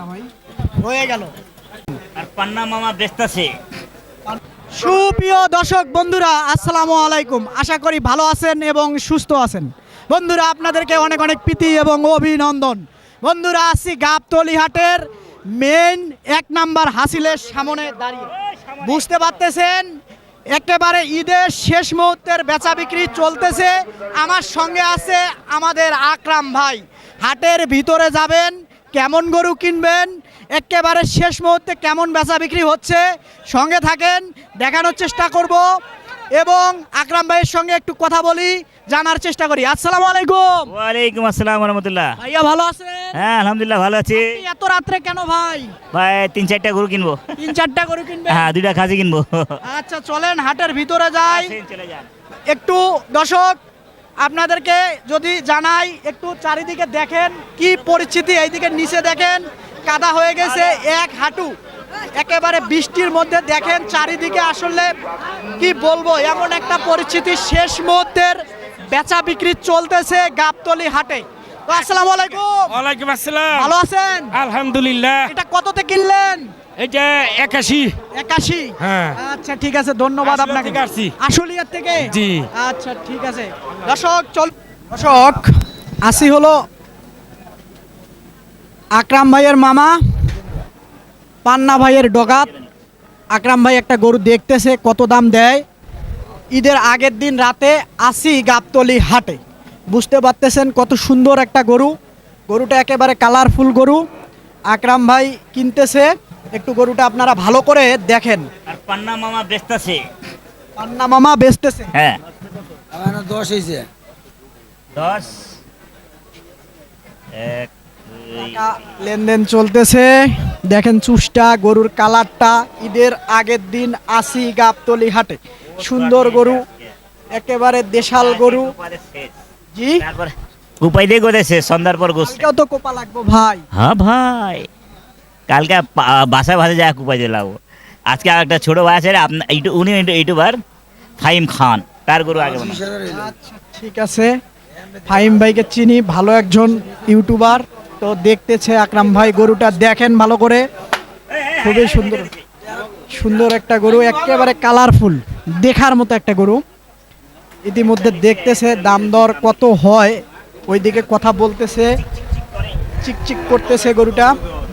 পান্না ভাই? হয়ে গেল। আর পান্না মামা ব্যস্ত সুপ্রিয় দর্শক বন্ধুরা আসসালামু আলাইকুম। আশা করি ভালো আছেন এবং সুস্থ আছেন। বন্ধুরা আপনাদেরকে অনেক অনেক প্রীতি এবং অভিনন্দন। বন্ধুরা আসছি গাবতলি হাটের মেইন এক নাম্বার হাসিলের সামনে দাঁড়িয়ে। বুঝতে পারতেছেন? একেবারে ঈদের শেষ মুহূর্তের বেচা বিক্রি চলতেছে। আমার সঙ্গে আছে আমাদের আকরাম ভাই। হাটের ভিতরে যাবেন। কেমন গরু কিনবেন? একেবারে শেষ মুহূর্তে কেমন বেচা বিক্রি হচ্ছে? সঙ্গে থাকেন দেখানোর চেষ্টা করব এবং আকরাম ভাইয়ের সঙ্গে একটু কথা বলি জানার চেষ্টা করি। আসসালামু আলাইকুম। ওয়ালাইকুম আসসালাম রহমতুল্লাহ ভাইয়া ভালো আছেন? হ্যাঁ আলহামদুলিল্লাহ ভালো আছি। এত রাত্রে কেন ভাই? ভাই তিন চারটা গরু কিনবো। তিন চারটা গরু কিনবেন? হ্যাঁ দুইটা খাসি কিনবো। আচ্ছা চলেন হাটের ভিতরে যাই। চলে যান। একটু দর্শক আপনাদেরকে যদি জানাই একটু চারিদিকে দেখেন কি পরিস্থিতি এইদিকে নিচে দেখেন কাদা হয়ে গেছে এক হাঁটু। একেবারে বৃষ্টির মধ্যে দেখেন চারিদিকে আসলে কি বলব এমন একটা পরিস্থিতি শেষ মুহূর্তের বেচা বিক্রি চলতেছে গাবতলি হাটে। আসসালামু আলাইকুম। ওয়ালাইকুম আসসালাম। ভালো আছেন? আলহামদুলিল্লাহ। এটা কততে কিনলেন? এটা একাশি। একাশি? হ্যাঁ। আচ্ছা ঠিক আছে ধন্যবাদ আপনাকে। থেকে থেকে? জি। আচ্ছা ঠিক আছে। দর্শক চল দর্শক আসি হলো আকরাম ভাইয়ের মামা পান্না ভাইয়ের ডগাত। আকরাম ভাই একটা গরু দেখতেছে কত দাম দেয়। ঈদের আগের দিন রাতে আসি গাবতলি হাটে। বুঝতে পারতেছেন কত সুন্দর একটা গরু। গরুটা একেবারে কালারফুল গরু। আকরাম ভাই কিনতেছে। একটু গরুটা আপনারা ভালো করে দেখেন। আর পান্না মামা ব্যস্ত আছে পান্না মামা বেচতেছে। হ্যাঁ। আমার দশ হয়েছে দশ। এক টাকা লেনদেন চলতেছে। দেখেন চুষটা গরুর কালারটা ঈদের আগের দিন আসি গাবতলি হাটে। সুন্দর গরু একেবারে দেশাল গরু। জি? তারপরে উপায় দিয়ে করেছে সন্ধ্যার পর গোস কালকেও তো কোপা লাগবো ভাই। হ্যাঁ ভাই। কালকে বাসায় ভাসে যায় কুপাই দিয়ে লাগবো আজকে আর একটা ছোটো ভাই আছে আপনার ইউটিউব উনি ইউটিউবার ফাহিম খান, তার গরু আগে। আচ্ছা ঠিক আছে। ফাহিম ভাইকে চিনি, ভালো একজন ইউটিউবার। তো দেখতেছে আকরাম ভাই গরুটা, দেখেন ভালো করে। খুবই সুন্দর সুন্দর একটা গরু, একেবারে কালারফুল দেখার মতো একটা গরু। ইতিমধ্যে দেখতেছে দাম দর কত হয়, ওইদিকে কথা বলতেছে, চিকচিক করতেছে গরুটা।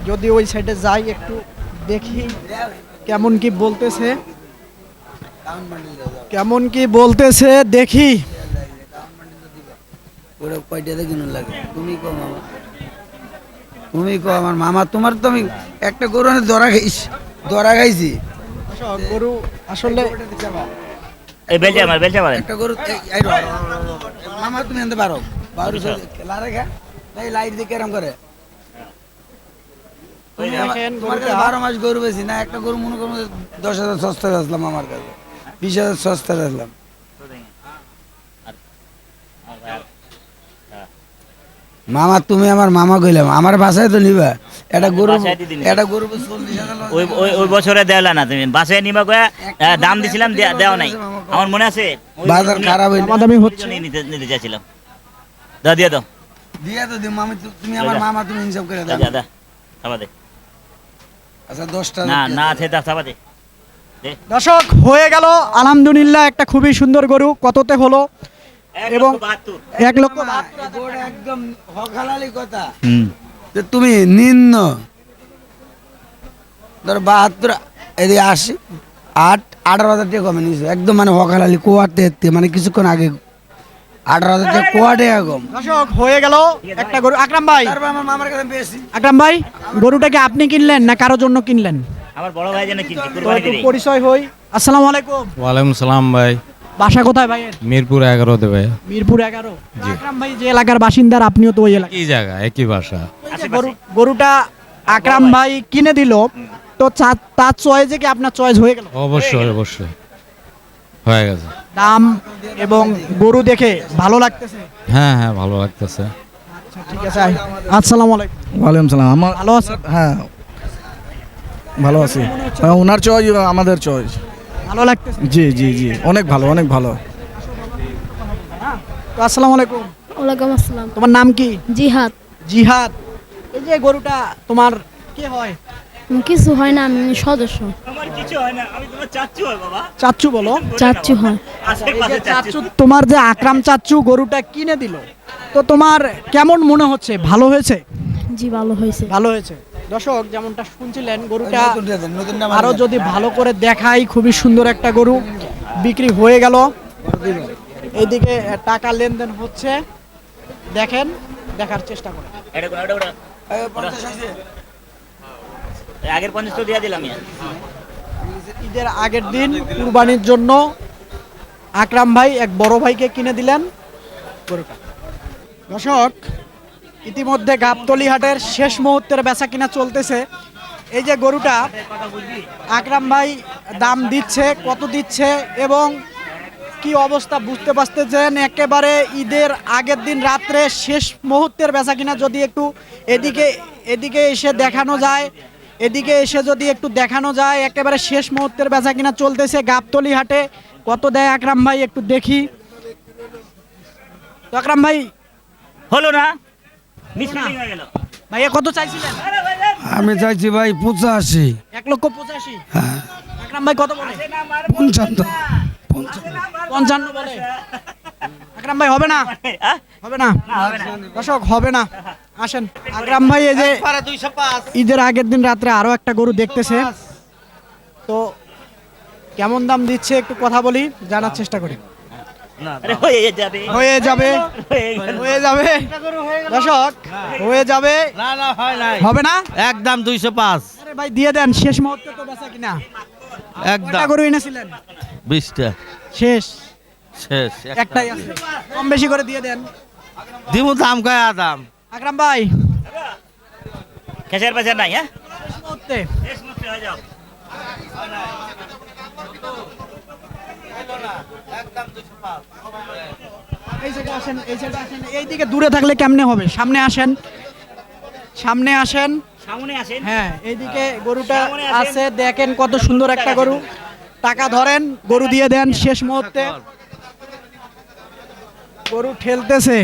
যদি ওই সাইডে যাই একটু দেখি কেমন কি বলতেছে। কেমন কি বলতেছে দেখি। ওরা কয়টাতে কিনুন লাগে। তুমি কো মামা। তুমি কো আমার মামা তোমার তো আমি একটা গরু দরা খাইছি দরা খাইছি। আচ্ছা, গরু আসলে এই বেলচা আমার বেলচা মারেন। একটা গরু মামা তুমি আনতে পারো। বারো খেলা রেখা এই লাইট দিয়ে কেরম করে তুমি আমার- দেখেন তোমার কাছে গরুটা। বারো মাস গরু বেশি না একটা গরু মনে করো দশ হাজার সস্তা বেচলাম আমার কাছে। বিশ হাজার সস্তা বেচলাম। মামা তুমি আমার মামা কইলাম আমার বাসায় তো নিবা। এটা গরু। এটা গরু ওই ওই বছরে না তুমি। বাসায় নিবা কয়া দাম দিছিলাম দে- দেওয়া নাই। আমার মনে আছে বাজার খারাপ হইলে হচ্ছে নিতে নিতে চাইছিলাম। দাও দিয়ে দাও। দিয়া তো দিম মামি তুমি আমার মামা তুমি হিসাব করে দা দাও দা দা থাবা দে। আচ্ছা দশটা না না আছে দর্শক হয়ে গেল। আলহামদুলিল্লাহ একটা খুবই সুন্দর গরু। কততে হলো? এবং এক লক্ষ না, এই গরুটা একদম হকালালি কথা। যে তুমি নিম্ন। ধর বাহাত্তর এদিকে আশি আট আঠারো হাজার টাকা কমে নিয়েছে একদম মানে হকালালি কোয়াটে এতে মানে কিছুক্ষণ আগে আঠারো হাজার টাকা কোয়াটে কম দর্শক হয়ে গেল একটা গরু। আকরাম ভাই তারপর আমার মামার কাছে বেশি আকরাম ভাই গরুটাকে আপনি কিনলেন না কারোর জন্য কিনলেন? আমার বড় ভাই যেন কিনছি কুরবানি একটু পরিচয় হই। আসসালামু আলাইকুম। ওয়ালাইকুম সালাম ভাই। বাসা কোথায় ভাইয়ের? মিরপুর এগারোতে ভাই। মিরপুর এগারো। আকরাম ভাই যে এলাকার বাসিন্দার আপনিও তো ওই এলাকা কি জায়গা একই ভাষা গরুটা আকরাম ভাই। কিনে দিল তো তার চয়েসে কি আপনার চয়েস হয়ে গেল? অবশ্যই অবশ্যই। হয়ে গেছে। দাম এবং গরু দেখে ভালো লাগতেছে? হ্যাঁ হ্যাঁ ভালো লাগতেছে। আচ্ছা ঠিক আছে আসসালামু আলাইকুম। ওয়ালাইকুম সালাম। আমার ভালো আছেন? হ্যাঁ ভালো আছি। হ্যাঁ, ওনার চয়েস আমাদের চয়েস ভালো লাগতেছে? জি জি জি অনেক ভালো অনেক ভালো। তো আসসালামু আলাইকুম। ওয়ালাইকুম আসসালাম। তোমার নাম কি? জিহাদ। জিহাদ। এই যে গরুটা তোমার কে হয়? কিছু হয় না আমি সদস্য। আমার কিছু হয় না আমি তোমার চাচ্ছু হয় বাবা। চাচ্চু বলো। চাচ্ছু হয়। চাচ্চু তোমার যে আকরাম চাচ্চু গরুটা কিনে দিল তো তোমার কেমন মনে হচ্ছে? ভালো হয়েছে? জি ভালো হয়েছে। ভালো হয়েছে। দর্শক যেমনটা শুনছিলেন গরুটা আরও যদি ভালো করে দেখাই খুবই সুন্দর একটা গরু বিক্রি হয়ে গেল। এইদিকে টাকা লেনদেন হচ্ছে। দেখেন দেখার চেষ্টা করেন এটা কোন- এটা ওটা। এই পঞ্চাশ আছে? এই আগের পঞ্চাশ দিয়ে দিলাম ঈদের আগের দিন কুরবানির জন্য আকরাম ভাই এক বড় ভাইকে কিনে দিলেন। দর্শক, ইতিমধ্যে গাবতলি হাটের শেষ মুহূর্তের বেচা কিনা চলতেছে। এই যে গরুটা, আকরাম ভাই দাম দিচ্ছে, কত দিচ্ছে এবং কি অবস্থা বুঝতে পারতেছেন? একেবারে ঈদের আগের দিন রাত্রে শেষ মুহূর্তের বেচা কিনা যদি একটু এদিকে এদিকে এসে দেখানো যায় এদিকে এসে যদি একটু দেখানো যায় একেবারে শেষ মুহূর্তের বেচা কিনা চলতেছে গাবতলি হাটে। কত দেয় আকরাম ভাই একটু দেখি। তো আকরাম ভাই হলো না? ভাইয়া কত চাইছিলেন? আমি চাইছি ভাই পঁচাশি। এক লক্ষ পঁচাশি? আকরাম ভাই কত বলে? পঞ্চান্ন। পঞ্চান্ন বলে। আকরাম ভাই হবে না? হবে না? দর্শক হবে না। আসেন আকরাম ভাই এই যে ঈদের আগের দিন রাত্রে আরও একটা গরু দেখতেছে। তো কেমন দাম দিচ্ছে একটু কথা বলি জানার চেষ্টা করি। হয়ে যাবে। হয়ে যাবে। হয়ে যাবে। দর্শক হয়ে যাবে। হয় হবে না? একদম দুইশো পাঁচ। ভাই দিয়ে দেন শেষ মুহূর্তে তো বেচা কিনা। একদম। গরু এনেছিলেন? বিশটা। শেষ। শেষ একটাই আছে। কম বেশি করে দিয়ে দেন। দিমু দাম কয় দাম আকরাম ভাই। খেসার পেছার নাই হ্যাঁ? হয়ে এই সাইডে আসেন এই সাইডে আসেন। এইদিকে দূরে থাকলে কেমনে হবে? সামনে আসেন। সামনে আসেন। সামনে আসেন। হ্যাঁ এইদিকে গরুটা আছে দেখেন কত সুন্দর একটা গরু। টাকা ধরেন গরু দিয়ে দেন শেষ মুহূর্তে। গরু ঠেলতেছে।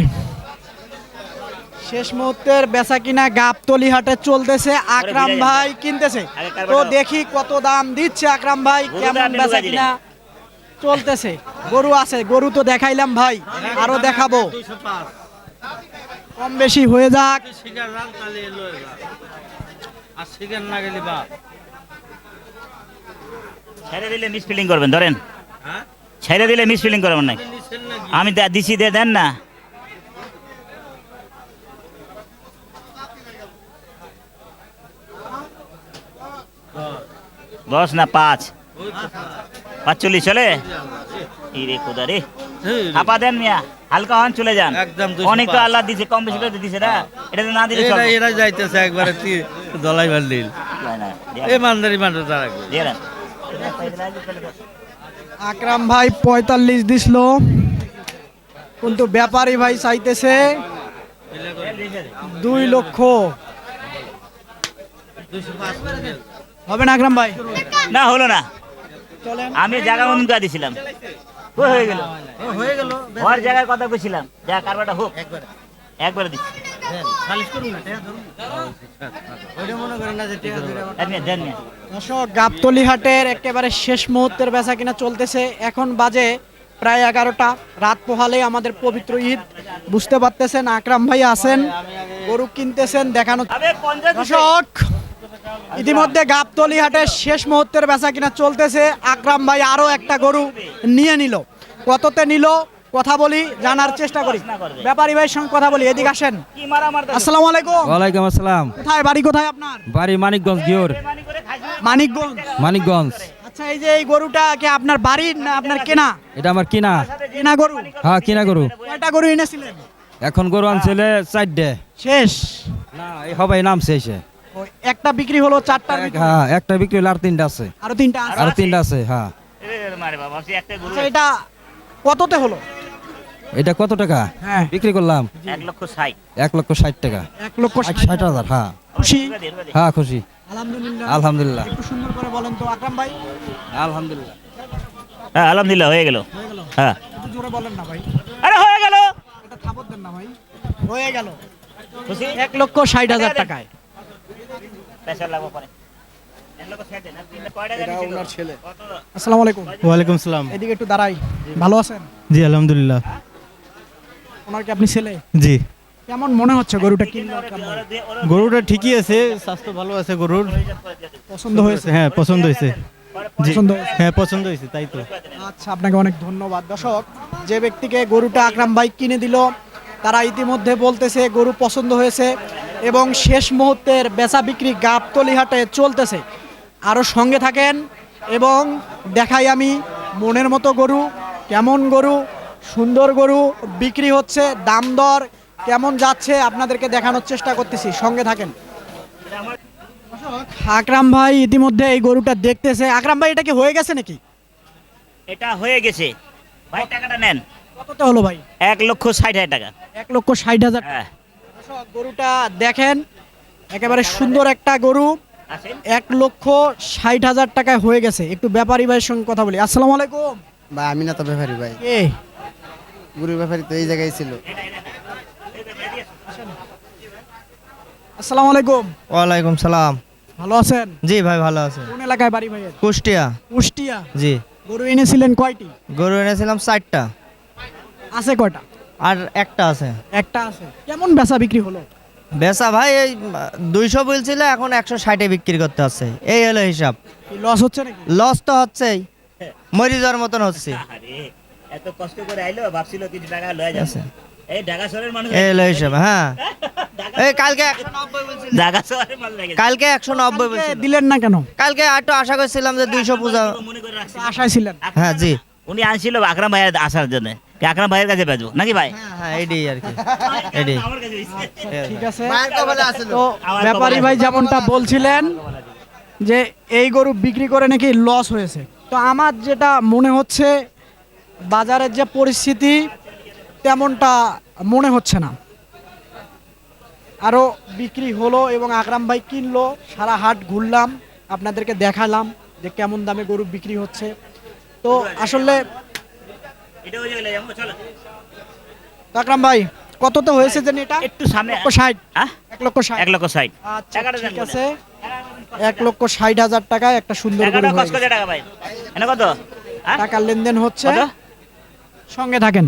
শেষ মুহূর্তের বেচা কিনা গাবতলি হাটে চলতেছে। আকরাম ভাই কিনতেছে। তো দেখি কত দাম দিচ্ছে আকরাম ভাই কেমন বেচা কিনা চলতেছে। গরু আছে গরু তো দেখাইলাম ভাই আরও দেখাবো। কম বেশি হয়ে যাক। ছেড়ে দিলে মিসফিলিং করবেন ধরেন। হ্যাঁ? ছেড়ে দিলে মিসফিলিং করবেন না আমি দে- দিছি দিয়ে দেন না। দশ না পাঁচ? পাঁচচল্লিশ চলে ই রে খোদা রে। আপা দেন মিয়া হালকা হন চলে যান। একদম অনেক তো আল্লাহ দিছে কম বেশি করে দিছে না। এটা তো না দিলে চলবে। এরা যাইতেছে একবারে দলাই বান্ডিল না, না, দিয়ে এই দেন, মানদারি তারা আকরাম ভাই পঁয়তাল্লিশ দিছিল। কিন্তু ব্যাপারী ভাই চাইতেছে দুই লক্ষ। হবে না আকরাম ভাই? না হলো না। আমি জায়গা মতন করে দিছিলাম। হয়ে গেল হয়ে গেল। ওর জায়গায় কথা কইছিলাম। যা কারবারটা হোক। একবারে দিচ্ছি। দর্শক গাবতলি হাটের একেবারে শেষ মুহূর্তের বেচা কিনা চলতেছে। এখন বাজে প্রায় এগারোটা। রাত পোহালে আমাদের পবিত্র ঈদ। বুঝতে পারতেছেন আকরাম ভাই আছেন গরু কিনতেছেন দেখানো। দর্শক ইতিমধ্যে গাবতলি হাটের শেষ মুহূর্তের বেচা কিনা চলতেছে। আকরাম ভাই আরও একটা গরু নিয়ে নিল। কততে নিল? কথা বলি জানার চেষ্টা করি। ব্যাপারী ভাইয়ের সঙ্গে কথা বলি এদিকে আসেন। আসসালামু আলাইকুম। ওয়ালাইকুম আসসালাম। কোথায় বাড়ি কোথায় আপনার? বাড়ি মানিকগঞ্জ গিওর। মানিকগঞ্জ। মানিকগঞ্জ। আচ্ছা এই যে এই গরুটা কি আপনার বাড়ির না আপনার কেনা? এটা আমার কিনা। কেনা গরু? হ্যাঁ কিনা গরু। কয়টা গরু এনেছিলেন? এখন গরু আনছিলে চারটে। শেষ। না এই সবাই নামছে এসে ওই একটা বিক্রি হলো বিক্রি? হ্যাঁ একটা বিক্রি হলো আর তিনটা আছে। আরও তিনটা আছে। আর তিনটা আছে হ্যাঁ। মারে বাবা সে একটা গরু আচ্ছা এটা কততে হলো? এটা কত টাকা? হ্যাঁ। বিক্রি করলাম। এক লক্ষ ষাট। এক লক্ষ ষাট টাকা। এক লক্ষ ষাট হাজার হ্যাঁ। খুশি? হ্যাঁ খুশি। আলহামদুলিল্লাহ। আলহামদুলিল্লাহ। একটু সুন্দর করে বলেন তো আকরাম ভাই। আলহামদুলিল্লাহ। হ্যাঁ আলহামদুলিল্লাহ হয়ে গেল। হয়ে গেল। হ্যাঁ। একটু জোরে বলেন না ভাই। আরে হয়ে গেল। এটা থাপত দেন না ভাই। হয়ে গেল। খুশি? এক লক্ষ ষাট হাজার টাকায়। লাগবো পরে? আসসালামু আলাইকুম। ওয়ালাইকুম সালাম। এদিকে একটু দাঁড়াই। ভালো আছেন? জি আলহামদুলিল্লাহ। ওনার কি আপনি ছেলে? জি। কেমন মনে হচ্ছে গরুটা কিনলো? গরুটা ঠিকই আছে স্বাস্থ্য ভালো আছে গরুর। পছন্দ হয়েছে? হ্যাঁ পছন্দ হয়েছে। পছন্দ হ্যাঁ পছন্দ হয়েছে তাই তো। আচ্ছা আপনাকে অনেক ধন্যবাদ। দর্শক যে ব্যক্তিকে গরুটা আকরাম বাইক কিনে দিল তারা ইতিমধ্যে বলতেছে গরু পছন্দ হয়েছে এবং শেষ মুহূর্তের বেচা বিক্রি গাবতলি হাটে চলতেছে। আরও সঙ্গে থাকেন এবং দেখাই আমি মনের মতো গরু কেমন গরু সুন্দর গরু বিক্রি হচ্ছে দাম দর কেমন যাচ্ছে আপনাদেরকে দেখানোর চেষ্টা করতেছি সঙ্গে থাকেন। আকরাম ভাই ইতিমধ্যে এই গরুটা দেখতেছে। আকরাম ভাই এটা কি হয়ে গেছে নাকি? এটা হয়ে গেছে। ভাই টাকাটা নেন। কতটা হলো ভাই? এক লক্ষ ষাট হাজার টাকা। এক লক্ষ ষাট হাজার হ্যাঁ। দর্শক, গরুটা দেখেন একেবারে সুন্দর একটা গরু। এক লক্ষ ষাট হাজার টাকায় হয়ে গেছে। একটু ব্যাপারী ভাইয়ের সঙ্গে কথা বলি। আসসালামু আলাইকুম। ভাই আমি না তো ব্যাপারী ভাই। কে? গুরু ব্যাপারী তো এই জায়গায় ছিল। আসসালামু আলাইকুম। ওয়ালাইকুম সালাম। ভালো আছেন? জি ভাই ভালো আছে। কোন এলাকায় বাড়ি ভাইয়ের? কুষ্টিয়া। কুষ্টিয়া? জি। গরু এনেছিলেন কয়টি? গরু এনেছিলাম ষাটটা আছে কয়টা? আর একটা আছে। একটা আছে। কেমন বেচা বিক্রি হলো? বেচা ভাই এই দুইশো বলছিল এখন একশো ষাটে বিক্রি করতে হচ্ছে। এই হলো হিসাব। লস হচ্ছে নাকি? লস তো হচ্ছেই। মরি যাওয়ার মতন হচ্ছে। আরে এত কষ্ট করে আইলো ভাবছিল কিছু টাকা লয়ে যাচ্ছে এই ঢাকা শহরের মানুষ এই হলো হিসাব হ্যাঁ। এই কালকে বলছিল। ঢাকা শহরের লাগে বলছিল। দিলেন না কেন? কালকে আশা করছিলাম যে দুইশো পূজা মনে করে রাখছি আশায় ছিলেন। হ্যাঁ জি। উনি আনছিল আকরাম ভাইয়ের আসার জন্য। আকরাম ভাইয়ের কাছে বেচবো? নাকি ভাই? হ্যাঁ হ্যাঁ আর কি। এটাই আমার কাছে হইছে। ঠিক আছে। মায়ের কপালে আছিল। তো। ব্যাপারী ভাই যেমনটা বলছিলেন যে এই গরু বিক্রি করে নাকি লস হয়েছে। তো আমার যেটা মনে হচ্ছে বাজারের যে পরিস্থিতি তেমনটা মনে হচ্ছে না। আরও বিক্রি হলো এবং আকরাম ভাই কিনলো সারা হাট ঘুরলাম আপনাদেরকে দেখালাম যে কেমন দামে গরু বিক্রি হচ্ছে। তো আসলে হয়ে। আকরাম ভাই কততে হয়েছে যেন এটা? একটু সামনে এক লক্ষ ষাট। এক লক্ষ ষাট। এক লক্ষ ষাট। আচ্ছা ঠিক আছে। এক লক্ষ ষাট হাজার টাকায় একটা সুন্দর গরু হয়ে। টাকা ভাই। কত? টাকার লেনদেন হচ্ছে। সঙ্গে থাকেন।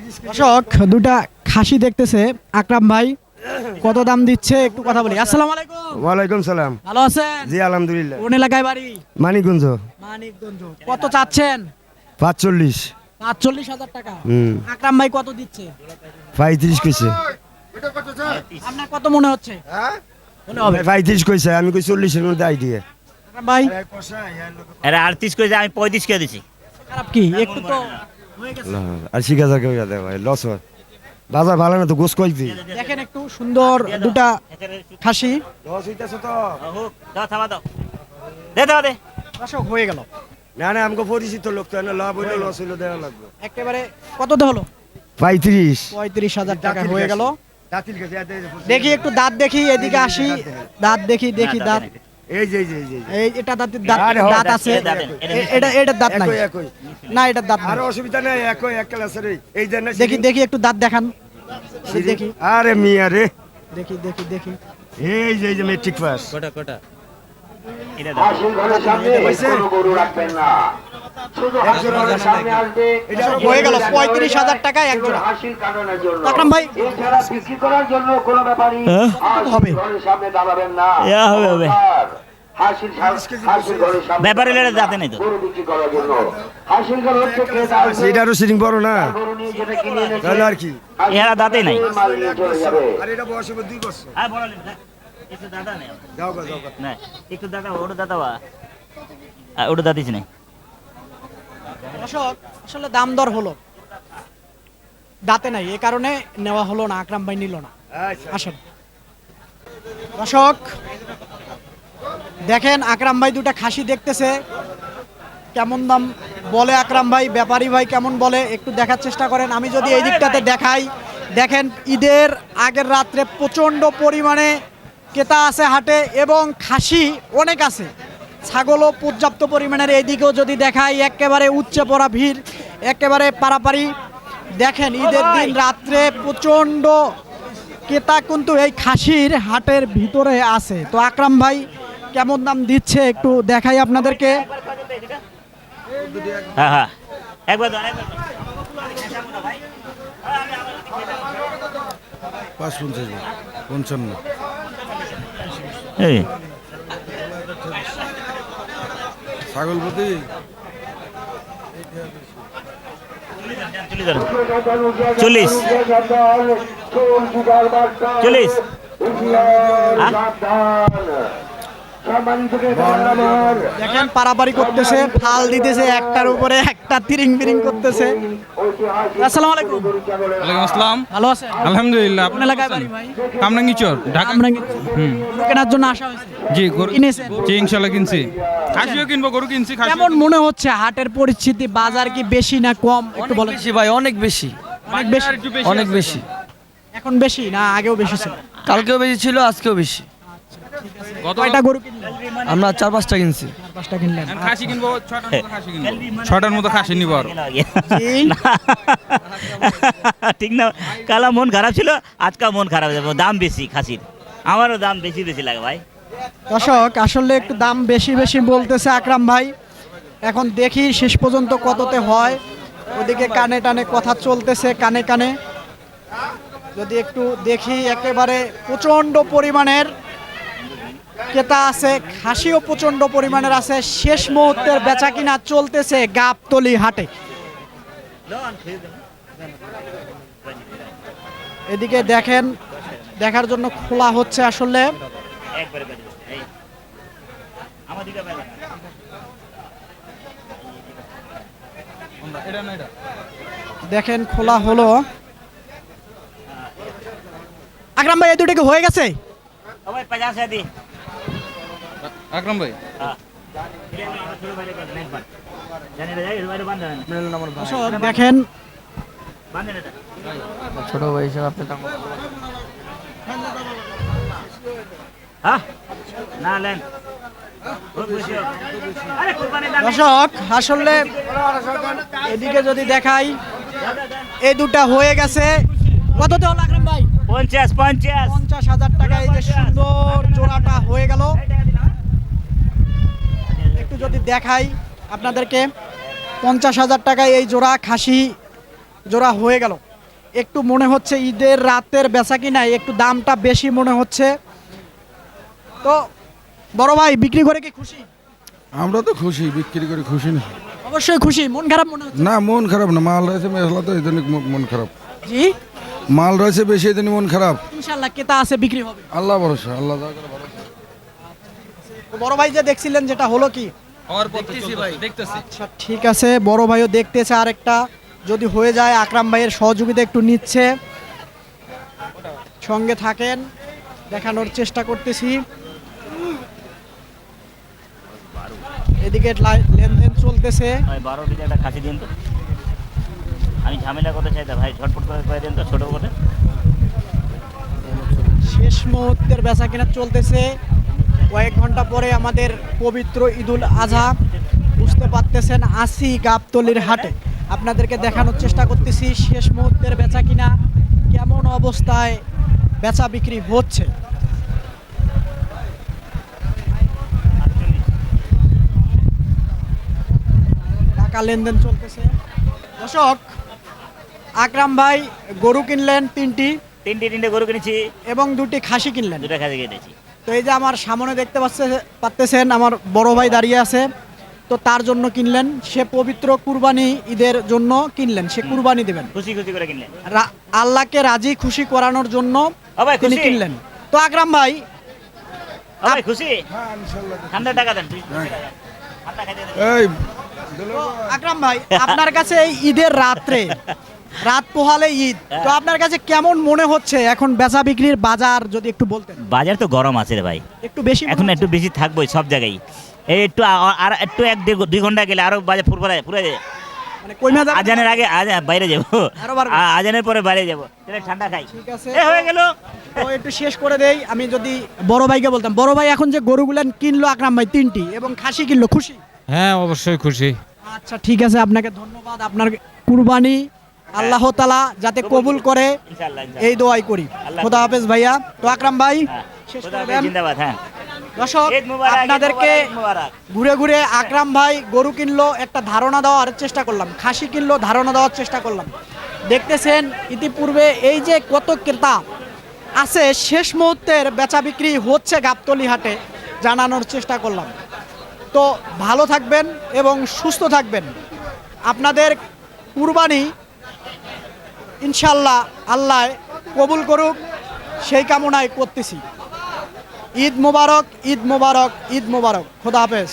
দর্শক দুটা খাসি দেখতেছে। আকরাম ভাই কত দাম দিচ্ছে? একটু কথা বলি। আসসালামু আলাইকুম। ওয়ালাইকুম সালাম। ভালো আছেন? জি আলহামদুলিল্লাহ। কোন এলাকায় বাড়ি? মানিকগঞ্জ। মানিকগঞ্জ। কত চাচ্ছেন? পাঁচচল্লিশ। পাঁচচল্লিশ হাজার টাকা। হুম। আকরাম ভাই কত দিচ্ছে? পঁয়ত্রিশ কইছে। আপনার কত মনে হচ্ছে? হ্যাঁ? মনে হবে। পঁয়ত্রিশ কইছে আমি কই চল্লিশের মধ্যে আই দিয়ে। আকরাম ভাই। এরা আটত্রিশ করে আমি পঁয়ত্রিশ করে দিছি। খারাপ কি? একটু তো আর শিখ হাজার কেউ দেয় ভাই লস হয়। বাজার ভালো না তো গোস কইছি দেখেন একটু সুন্দর দুটা খাসি। লস হইতেছে তো। হোক দাও থামা দাও। দে দাও দে। দর্শক হয়ে গেল। না না আমাকে পরিচিত লোক তো না লাভ হইলে লস হইলে দেওয়া লাগবে। একেবারে কততে হলো? পঁয়ত্রিশ। পঁয়ত্রিশ হাজার টাকা হয়ে গেল। দেখি একটু দাঁত দেখি এদিকে আসি। দাঁত দেখি দেখি দাঁত এই যে এই যে এই এটা দাঁতের দাঁত দাঁত আছে। এটা এটা দাঁত নাই। একই না এটা দাঁত আর অসুবিধা নাই একই এক ক্লাসের এই। যে দেখি দেখি একটু দাঁত দেখান। দেখি। আরে মিয়া রে। দেখি দেখি দেখি। এই যে এই যে মেট্রিক পাস। কোটা কোটা? হয়ে গেল পঁয়ত্রিশ হাজার টাকা এক জোড়া আকরাম ভাই। কত হবে। ইয়া হবে হবে। ব্যাপারে লেড়ে যাতে নাই তো। এটারও সিটিং বড় না? তাহলে আর কি? এরা দাঁতে নাই। আর এটা বয়স দুই বছর। দেখ। একটু দাদা নেই না একটু দাদা ওটা দাদা বা ওটা দাদিস নেই দর্শক আসলে দাম দর হলো। দাঁতে নাই এ কারণে নেওয়া হলো না আকরাম ভাই নিল না। আচ্ছা। আসেন। দর্শক দেখেন আকরাম ভাই দুটা খাসি দেখতেছে। কেমন দাম বলে আকরাম ভাই ব্যাপারী ভাই কেমন বলে একটু দেখার চেষ্টা করেন। আমি যদি এই দিকটাতে দেখাই দেখেন ঈদের আগের রাত্রে প্রচণ্ড পরিমাণে ক্রেতা আছে হাটে এবং খাসি অনেক আছে। ছাগলও পর্যাপ্ত পরিমাণের এইদিকেও যদি দেখাই একেবারে উচ্চে পড়া ভিড় একেবারে পারাপারি। দেখেন ঈদের দিন রাত্রে প্রচণ্ড ক্রেতা কিন্তু এই খাসির হাটের ভিতরে আছে। তো আকরাম ভাই কেমন দাম দিচ্ছে একটু দেখাই আপনাদেরকে। হ্যাঁ হ্যাঁ। একবার। পাঁচ পঞ্চাশ পঞ্চান্ন। এই, ছাগল প্রতি চল্লিশ। চল্লিশ? দেখেন পারাপারি করতেছে ফাল দিতেছে একটার উপরে একটা তিরিং বিরিং করতেছে। আসসালামু আলাইকুম। ওয়ালাইকুম আসসালাম। ভালো আছেন? আলহামদুলিল্লাহ কোন এলাকায় বাড়ি ভাই? কামরাঙ্গিচর ঢাকা। আমরা গরু কেনার জন্য আসা হয়েছে। জি গরু কিনেছেন? জি ইনশাল্লাহ কিনছি। খাসিও কিনবো গরু কিনছি খাসি কেমন মনে হচ্ছে হাটের পরিস্থিতি? বাজার কি বেশি না কম? একটু বলেন। বেশি ভাই অনেক বেশি। অনেক বেশি? অনেক বেশি। এখন বেশি না আগেও বেশি ছিল? কালকেও বেশি ছিল আজকেও বেশি। গত কয়টা গরু কিনলেন? আমরা চার পাঁচটা কিনছি। চার পাঁচটা কিনলেন। খাসি কিনবো ছটার মতো খাসি কিনবো। ছটার মতো খাসি নিবো আর। ঠিক না। কালা মন খারাপ ছিল আজকা মন খারাপ হয়ে যাবে। দাম বেশি খাসির। আমারও দাম বেশি বেশি লাগে ভাই। দর্শক আসলে একটু দাম বেশি বেশি বলতেছে আকরাম ভাই। এখন দেখি শেষ পর্যন্ত কততে হয়। ওদিকে কানে টানে কথা চলতেছে কানে কানে। যদি একটু দেখি একেবারে প্রচণ্ড পরিমাণের ক্রেতা আছে, খাসিও প্রচণ্ড পরিমাণের আছে, শেষ মুহূর্তের বেচা কিনা চলতেছে গাবতলি হাটে। এদিকে দেখেন, দেখার জন্য খোলা হচ্ছে আসলে। দেখেন, খোলা হলো। আকরাম ভাই, এই দুটো কি হয়ে গেছে ও ভাই পঞ্চাশ है दी আকরাম ভাই। না দর্শক, দেখেন। ছোট ভাই হিসেবে আপনি হ্যাঁ? দর্শক আসলে এদিকে যদি দেখাই এই দুটা হয়ে গেছে। কততে হলো আকরাম ভাই? পঞ্চাশ পঞ্চাশ। পঞ্চাশ হাজার টাকা এই যে সুন্দর জোড়াটা হয়ে গেল। একটু যদি দেখাই আপনাদেরকে পঞ্চাশ হাজার টাকায় এই জোড়া খাসি জোড়া হয়ে গেল। একটু মনে হচ্ছে ঈদের রাতের বেচা কিনায় একটু দামটা বেশি মনে হচ্ছে। তো বড় ভাই বিক্রি করে কি খুশি? আমরা তো খুশি বিক্রি করে খুশি না। অবশ্যই খুশি মন খারাপ মনে হচ্ছে? না মন খারাপ না মাল রয়েছে মেশলা তো এই জন্য মন খারাপ। জি? মাল রয়েছে বেশি এই জন্য মন খারাপ। ইনশাল্লাহ কেতা আছে বিক্রি হবে। আল্লাহ ভরসা আল্লাহ বড় ভাই যে দেখছিলেন যেটা হলো কি? হওয়ার পর দেখতেছি আচ্ছা ঠিক আছে বড় ভাইও দেখতেছে আরেকটা। যদি হয়ে যায় আকরাম ভাইয়ের সহযোগিতা একটু নিচ্ছে। সঙ্গে থাকেন দেখানোর চেষ্টা করতেছি। এদিকে লেনদেন চলতেছে। ভাই বারো একটা খাসি দিন তো। আমি ঝামেলা করতে চাই ভাই ঝটপট করে করে দিন তো ছোটো করে। শেষ মুহূর্তের বেচা কেনা চলতেছে। কয়েক ঘণ্টা পরে আমাদের পবিত্র ঈদুল আজহা। বুঝতে পারতেছেন আসি গাবতলির হাটে। আপনাদেরকে দেখানোর চেষ্টা করতেছি শেষ মুহূর্তের বেচা কিনা কেমন অবস্থায় বেচা বিক্রি হচ্ছে। টাকা লেনদেন চলতেছে। দর্শক আকরাম ভাই গরু কিনলেন তিনটি। তিনটে তিনটে গরু কিনেছি। এবং দুটি খাসি কিনলেন। দুটা খাসি কিনেছি। তো এই যে আমার সামনে দেখতে পাচ্ছে পারতেছেন আমার বড় ভাই দাঁড়িয়ে আছে। তো তার জন্য কিনলেন। সে পবিত্র কুরবানি ঈদের জন্য কিনলেন। সে কুরবানি দেবেন। খুশি খুশি করে কিনলেন। আল্লাহকে রাজি খুশি করানোর জন্য তিনি কিনলেন। তো আকরাম ভাই ভাই খুশি? ঠান্ডা টাকা দেন। এই। আকরাম ভাই আপনার কাছে এই ঈদের রাত্রে রাত পোহালে ঈদ। তো আপনার কাছে কেমন মনে হচ্ছে এখন বেচা বিক্রির বাজার যদি একটু বলতেন? বাজার তো গরম আছে রে ভাই। একটু বেশি এখন একটু বেশি থাকবোই সব জায়গায়। এই একটু আর একটু এক দুই ঘণ্টা গেলে আরও বাজার পুরো পুরো মানে কইমা যাবে আজানের আগে বাইরে যাব। আজানের পরে বাইরে যাব। ঠান্ডা খাই। ঠিক আছে। হয়ে গেল। একটু শেষ করে দেই। আমি যদি বড় ভাইকে বলতাম বড় ভাই এখন যে গরুগুলান কিনলো আকরাম ভাই তিনটি এবং খাসি কিনলো খুশি? হ্যাঁ অবশ্যই খুশি। আচ্ছা ঠিক আছে আপনাকে ধন্যবাদ। আপনার কুরবানি আল্লাহ তালা যাতে কবুল করে এই দোয়াই করি। খোদা হাফেজ ভাইয়া। তো আকরাম ভাই হ্যাঁ, হ্যাঁ। দর্শক আপনাদেরকে। ঘুরে ঘুরে আকরাম ভাই গরু কিনলো একটা ধারণা দেওয়ার চেষ্টা করলাম। খাসি কিনলো ধারণা দেওয়ার চেষ্টা করলাম। দেখতেছেন ইতিপূর্বে এই যে কত ক্রেতা আছে শেষ মুহূর্তের বেচা বিক্রি হচ্ছে গাবতলি হাটে জানানোর চেষ্টা করলাম। তো ভালো থাকবেন এবং সুস্থ থাকবেন। আপনাদের কুরবানি ইনশাল্লাহ আল্লাহ কবুল করুক, সেই কামনায় করতেছি। ঈদ মোবারক ঈদ মোবারক ঈদ মোবারক। খোদা হাফেজ।